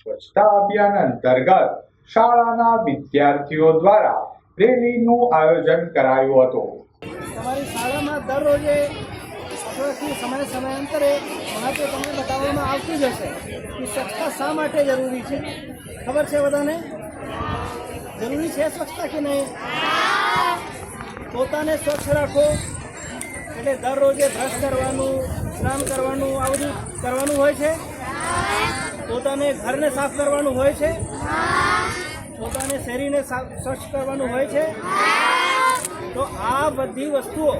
સ્વચ્છતા અભિયાન અંતર્ગત શાળાના વિદ્યાર્થીઓ દ્વારા રેલીનું આયોજન કરાયું હતું. તમારી શાળામાં દરરોજે અથવાથી સમય સમયાંતરે મહત્વ તમને બતાવવામાં આવતું જ હશે કે સ્વચ્છતા શા માટે જરૂરી છે? ખબર છે બધાને? જરૂરી છે સ્વચ્છતા કે નહીં? પોતાને સ્વચ્છ રાખો. એટલે દરરોજે બ્રશ કરવાનું, સ્નાન કરવાનું, આ કરવાનું હોય છે? પોતાને ઘરને સાફ કરવાનું હોય છે? પોતાને શેરીને સ્વચ્છ કરવાનું હોય છે? તો આ બધી વસ્તુઓ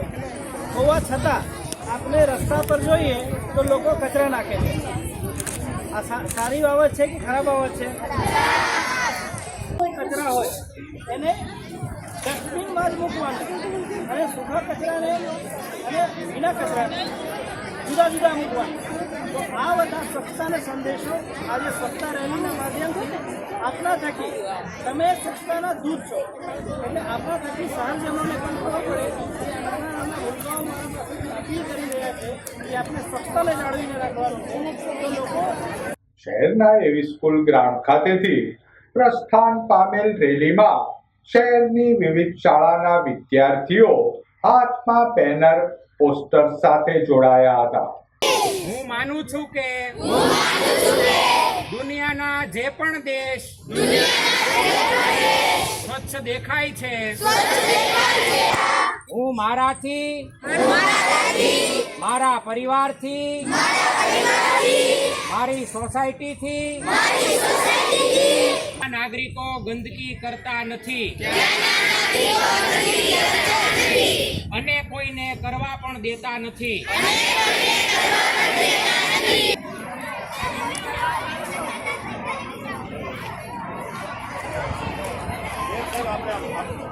હોવા છતાં આપણે રસ્તા પર જોઈએ તો લોકો કચરા નાખે છે. આ સારી બાબત છે કે ખરાબ બાબત છે? કચરા હોય, એને ડસ્ટબિનમાં જ મૂકવાના અને સૂકા કચરાને અને વિના કચરાને જુદા જુદા મૂકવાના. આ બધા સ્વચ્છતાનો સંદેશો આજે સ્વચ્છતા રેલીના માધ્યમથી આપના થકી તમે સ્વચ્છતાના દૂધ છો. એટલે આપણા થકી સહજનોને પણ ખબર પડે શહેરના એવી સ્કૂલ ગ્રાઉન્ડ ખાતેથી પ્રસ્થાન પામેલ રેલીમાં શહેરની વિવિધ શાળાના વિદ્યાર્થીઓ હાથમાં બેનર, પોસ્ટર સાથે જોડાયા હતા. હું માનું છું કે દુનિયાના જે પણ દેશ સ્વચ્છ દેખાય છે. હું મારાથી મારા પરિવારથી મારી સોસાયટીથી નાગરિકો ગંદકી કરતા નથી. કરવા પણ દેતા નથી.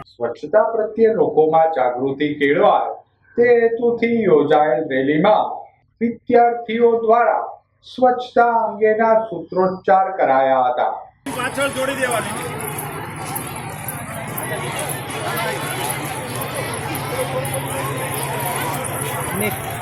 સ્વચ્છતા પ્રત્યે લોકોમાં જાગૃતિ કેળવાય તે હેતુથી યોજાયેલ રેલીમાં વિદ્યાર્થીઓ દ્વારા સ્વચ્છતા અંગેના સૂત્રોચ્ચાર કરાયા હતા. પાછળ જોડી દેવાની. ね。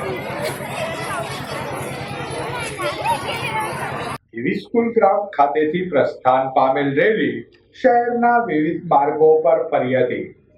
Thank you. એવી સ્કૂલ ગ્રાઉન્ડ ખાતેથી પ્રસ્થાન પામેલ રેલી શહેરના વિવિધ માર્ગો પર ફરી હતી.